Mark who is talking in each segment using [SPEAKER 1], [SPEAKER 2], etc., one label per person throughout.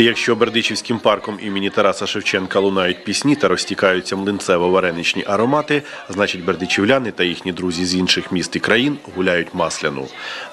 [SPEAKER 1] Якщо Бердичівським парком імені Тараса Шевченка лунають пісні та розтікаються млинцево-вареничні аромати, значить бердичівляни та їхні друзі з інших міст і країн гуляють масляну.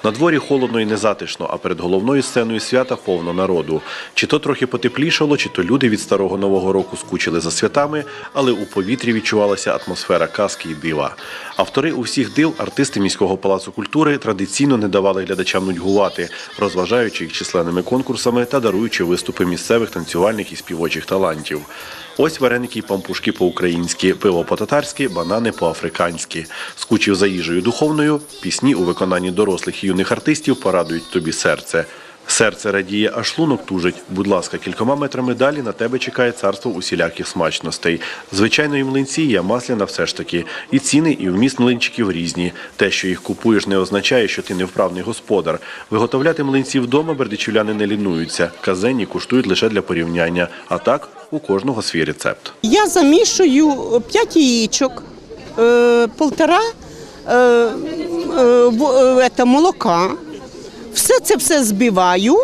[SPEAKER 1] На дворі холодно і незатишно, а перед головною сценою свята повно народу. Чи то трохи потеплішало, чи то люди від старого нового року скучили за святами, але у повітрі відчувалася атмосфера казки і дива. Автори усіх див, артисти міського палацу культури традиційно не давали глядачам нудьгувати, розважаючи їх численними конкурсами та даруючи виступи місцевих танцювальних і співочих талантів. Ось вареники й пампушки по-українськи, пиво по-татарськи, банани по-африканськи. Скучив за їжею духовною, пісні у виконанні дорослих і юних артистів порадують тобі серце. Серце радіє, аж шлунок тужить. Будь ласка, кількома метрами далі на тебе чекає царство усіляких смачностей. Звичайно, і млинці є масляна все ж таки. І ціни, і вміст млинчиків різні. Те, що їх купуєш, не означає, що ти невправний господар. Виготовляти млинці вдома бердичівляни не лінуються. Казенні коштують лише для порівняння. А так у кожного свій рецепт.
[SPEAKER 2] Я замішую 5 яєчок, е, полтора е, е, молока. Все це все збиваю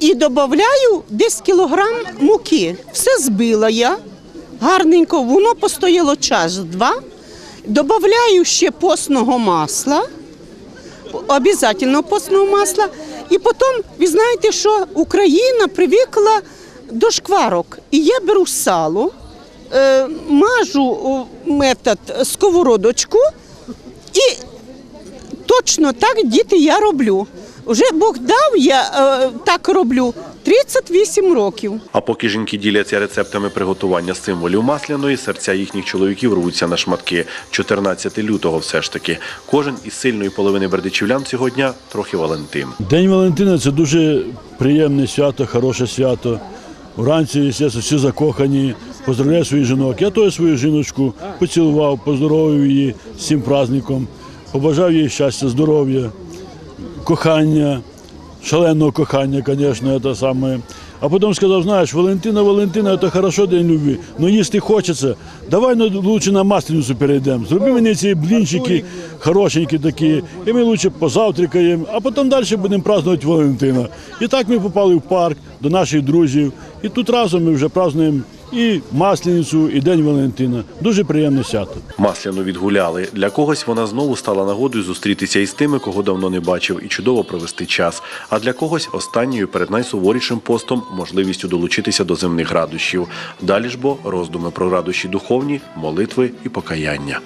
[SPEAKER 2] і додаю десь кілограм муки. Все збила я гарненько, воно постояло час-два. Додаю ще постного масла, обов'язково постного масла. І потім, ви знаєте, що Україна привикла до шкварок. І я беру сало, е, мажу метод, сковородочку і точно так, діти, я роблю. Вже Бог дав, я е, так роблю 38 років.
[SPEAKER 1] А поки жінки діляться рецептами приготування символів масляної, серця їхніх чоловіків рвуться на шматки. 14 лютого все ж таки. Кожен із сильної половини бердичівлян цього дня трохи Валентин.
[SPEAKER 3] День Валентина це дуже приємне свято, хороше свято. Вранці, звісно, всі закохані. Поздравляю своїх жінок. Я теж свою жіночку поцілував, поздоровив її з цим праздником, побажав їй щастя, здоров'я, кохання, шаленого кохання, звісно, це саме. А потім сказав, знаєш, Валентина, Валентина, це хорошо день любві, але їсти хочеться, давай ну, лучше на масленицю перейдемо. Зроби мені ці блінчики хорошенькі такі, і ми лучше позавтракаємо, а потім далі будемо празднувати Валентина. І так ми попали в парк до наших друзів. І тут разом ми вже празднуємо і масляницю, і День Валентина. Дуже приємне свято.
[SPEAKER 1] Масляну відгуляли. Для когось вона знову стала нагодою зустрітися із тими, кого давно не бачив, і чудово провести час. А для когось останньою перед найсуворішим постом можливістю долучитися до земних радощів. Далі ж бо роздуми про радощі духовні, молитви і покаяння.